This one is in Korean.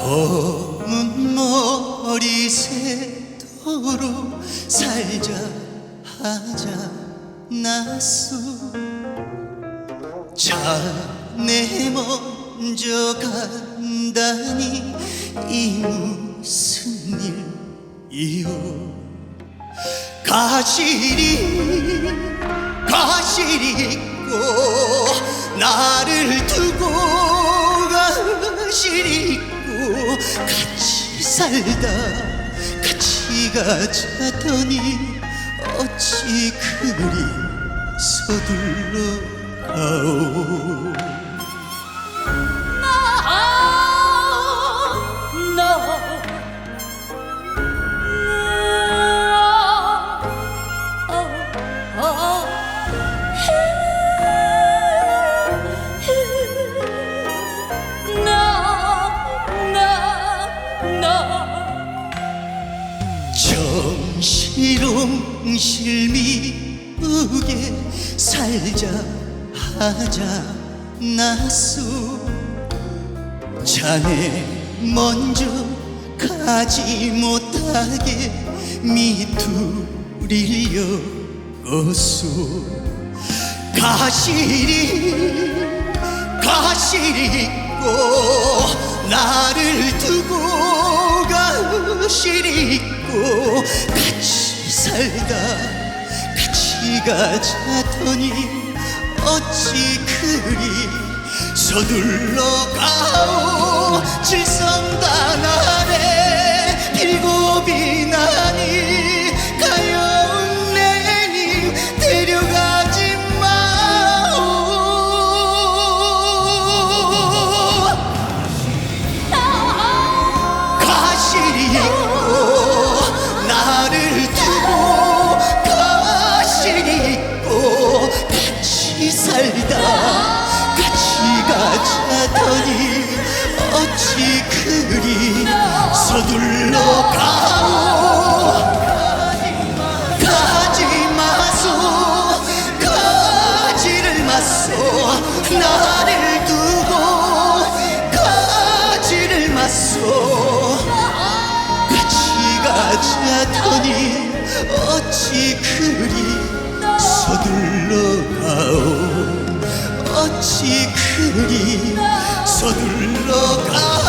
검은 머리 새도록 살자 하자 나수. 자네 먼저 간다니 이 무슨 일이요 가시리 가시리 같이 살다 같이 가자더니 어찌 그리 서둘러 가오 정시롱 실미우게 살자 하자 나수. 자네 먼저 가지 못하게 미투리려 어수. 가시리 가시리 있고 나를 두고 있고 같이 살다 같이 가자더니 어찌 그리 서둘러 가오 칠성단 아 같이 살다 같이 가자더니 어찌 그리 서둘러 가오? 가지 마소 가지를 마소 나를 두고 가지를 마소. 같이 가자더니 어찌 그리 큰일 서둘러 가.